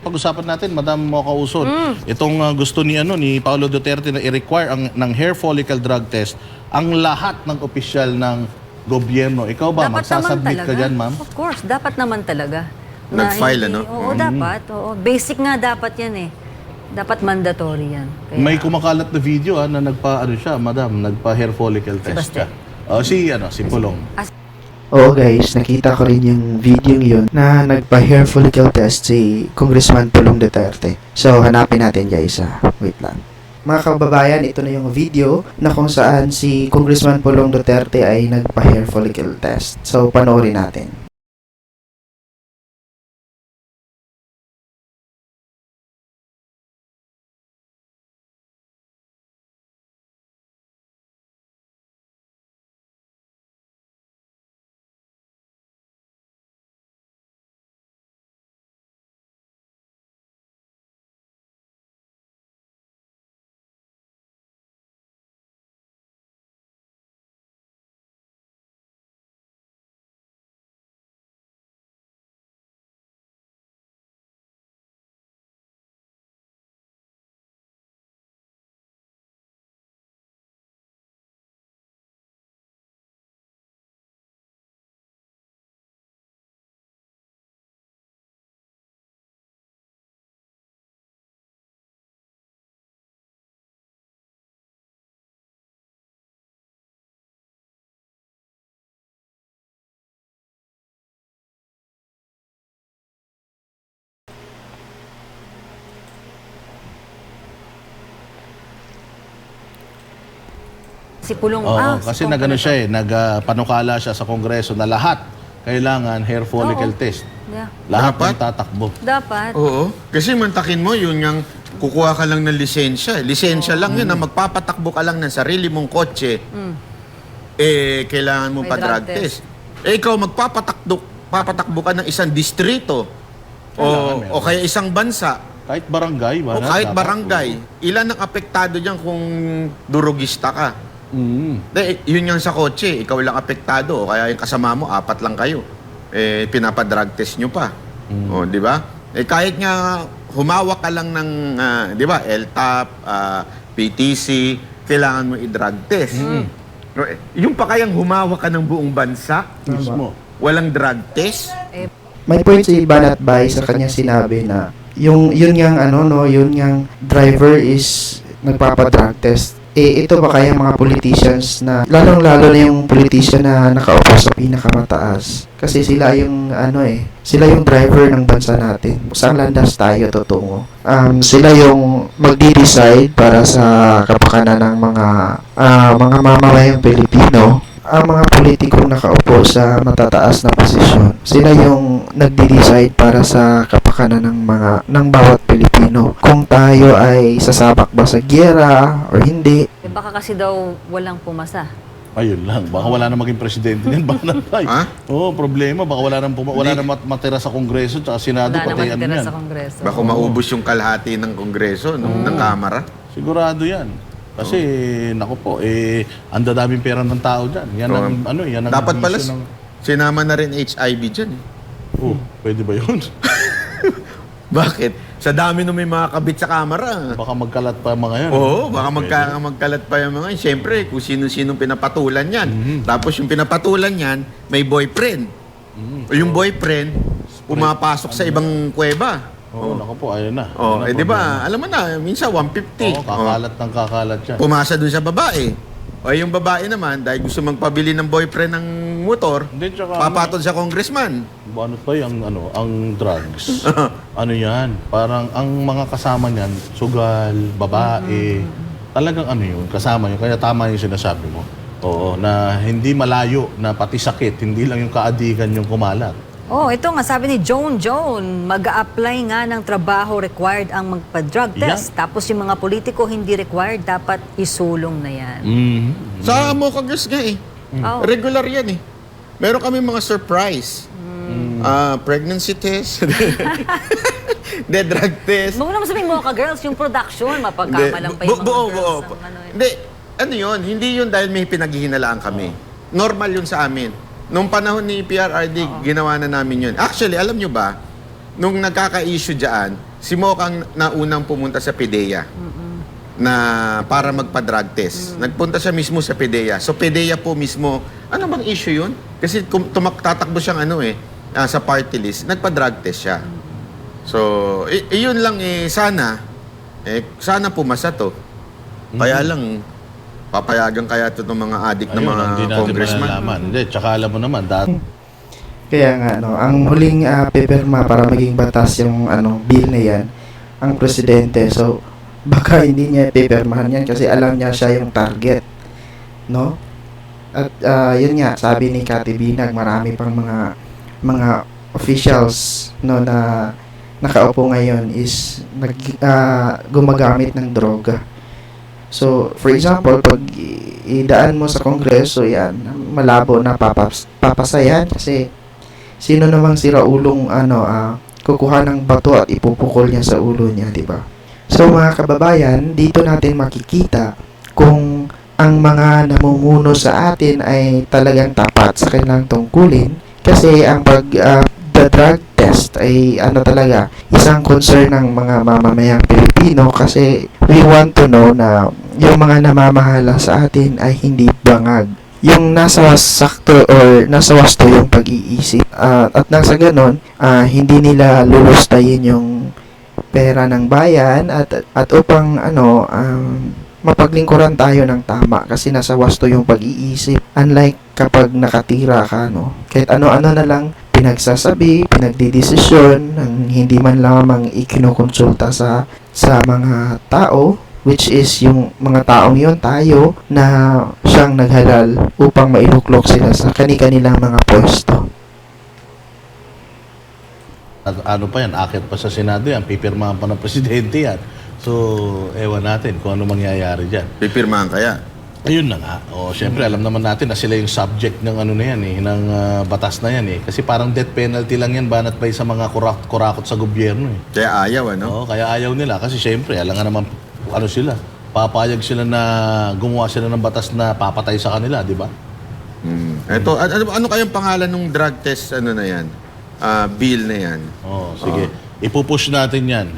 Pag-usapan natin, Madam Mocha Uson, itong uh, gusto ni ano ni Paulo Duterte na i-require ang ng hair follicle drug test ang lahat ng opisyal ng gobyerno. Ikaw ba dapat magsasubmit ka diyan, ma'am? Of course, dapat naman talaga. Na Nag-file, ano? Oo, dapat. Oo. Basic nga dapat yan eh. Dapat mandatory yan. Kaya, May kumakalat na video ah, na nagpa ano siya, Madam, nagpa hair follicle test siya. Baste. Oh, si ano, si Pulong. Oo guys, nakita ko rin yung video yun na nagpa-hair follicle test si Congressman Pulong Duterte. So, hanapin natin guys ah. Wait lang. Mga kababayan, ito na yung video na kung saan si Congressman Pulong Duterte ay nagpa-hair follicle test. So, panoorin natin. Si Pulong, Oo, ah, kasi si nagano siya eh, nagpanukala siya sa Kongreso na lahat kailangan hair follicle Oo. test. Yeah. Lahat Dapat. ng tatakbo. Dapat. Oo. Kasi mantakin mo, yun yung kukuha ka lang ng lisensya. eh. Lisensya lang yun, na magpapatakbo ka lang ng sarili mong kotse, Mm. eh, kailangan mo May pa drug drug test. Eh, ikaw magpapatakbo, papatakbo ka ng isang distrito. Kailangan O, meron. o kaya isang bansa. Kahit barangay, O wala, kahit dapat. barangay. Ilan ang apektado dyan kung durugista ka? Mm. De, yun yung sa kotse, ikaw lang apektado. Kaya yung kasama mo, apat lang kayo. Eh, pinapadrug test nyo pa. O, di ba? Eh, kahit nga humawak ka lang ng, ah, di ba, LTAP, ah, PTC, kailangan mo i-drug test. O, eh, Yung pa kayang humawak ka ng buong bansa, Mismo. walang drug test, May point si Banat Bay sa kanyang sinabi na yung yun ngang ano no, yun ngang driver is nagpapa-drug test. Eh ito ba kaya mga politicians na lalong-lalo na yung politician na nakaupo sa pinakamataas kasi sila yung ano eh, sila yung driver ng bansa natin. Saan landas tayo tutungo? Um, sila yung magdi-decide para sa kapakanan ng mga ah, mga mamamayang Pilipino ang mga politikong nakaupo sa matataas na posisyon. Sila yung nagde-decide para sa kapakanan ng mga ng bawat Pilipino. Kung tayo ay sasabak ba sa giyera or hindi. Eh, baka kasi daw walang pumasa. Ayun lang. Baka wala na maging presidente niyan. Baka na Ha? Oo, problema. Baka wala na, wala na mat- matira sa Kongreso at Senado. Wala pati naman ano tira yan. sa Kongreso. baka maubos yung kalahati ng kongreso, no, ng kamara. Sigurado yan. Kasi, nako po, eh, ang dadaming pera ng tao dyan. Yan ang, Oo. ano, yan ang Dapat pala, bisyo ng... sinama na rin HIV dyan. eh. Oh, pwede ba yun? Bakit? Sa dami nung may mga kabit sa kamera. Baka magkalat pa mga yan. Oo, baka magka, magkalat pa yung mga yun. Siyempre, kung sino-sino pinapatulan yan. Mhm. Tapos yung pinapatulan yan, may boyfriend. Mhm. O yung boyfriend, pumapasok sa ibang kuweba. Oo, nako po, ayun na. Oh, Ayun eh di ba, alam mo na, minsan 150. Oo, kakalat ng kakalat. Oh, pumasa dun sa babae. O yung babae naman, dahil gusto magpabili ng boyfriend ng motor, Hindi, tsaka papatod sa congressman. Ano pa yung ano, ang drugs? ano yan? Parang ang mga kasama niyan, sugal, babae. Talagang ano yun, kasama yun. Kaya tama yung sinasabi mo. Oo, na hindi malayo, na pati sakit, hindi lang yung kaadikan yung kumalat. Oh, ito nga sabi ni Joan Joan, mag-a-apply nga ng trabaho required ang magpa-drug Yeah. test. Tapos yung mga politiko hindi required, dapat isulong na yan. Mm. Sa Mocagas nga eh. Oh. Regular yan eh. Meron kami mga surprise. Mm. Ah, pregnancy test. De drug test. Huwag mo naman sabihin mo ka girls, yung production, mapagkamalang pa yung mga Bu- buo, girls. buo. ano, eh. Hindi, ano yun? Hindi yun dahil may pinaghihinalaan kami. Normal yun sa amin. Nung panahon ni PRRD, ginawa na namin yun. Actually, alam nyo ba, nung nagkaka-issue dyan, si Mocha ang naunang pumunta sa PDEA na para magpa-drug test. Nagpunta siya mismo sa PDEA. So PDEA po mismo, ano bang issue yun? Kasi kung tumak tatakbo siyang ano eh, ah, sa party list, nagpa-drug test siya. So, i- iyon lang eh, sana, eh, sana pumasa to. Kaya lang, papayagan kaya to ng mga adik ng Ayun, mga hindi natin congressman. malalaman. Hindi, tsaka alam mo naman, dati Kaya nga, no, ang huling uh, pipirma para maging batas yung ano, bill na yan, ang presidente. So, baka hindi niya pipirmahan yan kasi alam niya siya yung target. No? At ah, yun nga, sabi ni Kati Binag, marami pang mga mga officials no na nakaupo ngayon is nag, ah, gumagamit ng droga. So, for example, pag idaan mo sa kongreso, yan, malabo na papas, papasayan kasi sino namang sira ulong ano, ah, kukuha ng bato at ipupukol niya sa ulo niya, di ba? So, mga kababayan, dito natin makikita kung ang mga namumuno sa atin ay talagang tapat sa kanilang tungkulin kasi ang pag ah, the drug test ay ano talaga isang concern ng mga mamamayang Pilipino kasi we want to know na yung mga namamahala sa atin ay hindi bangag. Yung nasa sakto or nasa wasto yung pag-iisip. Ah, at nang sa ganon ah, hindi nila lulustayin yung pera ng bayan at at upang ano um, mapaglingkuran tayo ng tama kasi nasa wasto yung pag-iisip. Unlike kapag nakatira ka no? Kahit ano-ano na lang pinagsasabi pinagdidesisyon ng hindi man lamang ikinukonsulta sa sa mga tao which is yung mga taong yon tayo na siyang naghalal upang mailuklok sila sa kani-kanilang mga pwesto. At ano pa yan, akit pa sa Senado yan, pipirmahan pa ng presidente yan. So, ewan natin kung ano mangyayari dyan. Pipirmahan kaya. Ayun na nga. O, syempre, alam naman natin na sila yung subject ng ano na yan eh, ng ah, batas na yan eh. Kasi parang death penalty lang yan, banat pa sa mga kurak kurakot sa gobyerno eh. Kaya ayaw, ano? Oo, kaya ayaw nila. Kasi syempre, alam nga naman, ano sila, papayag sila na gumawa sila ng batas na papatay sa kanila, di ba? Hmm. Ito, ano, ano kayang pangalan ng drug test, ano na yan? Ah, bill na yan. Oo, sige. Ipupush natin yan.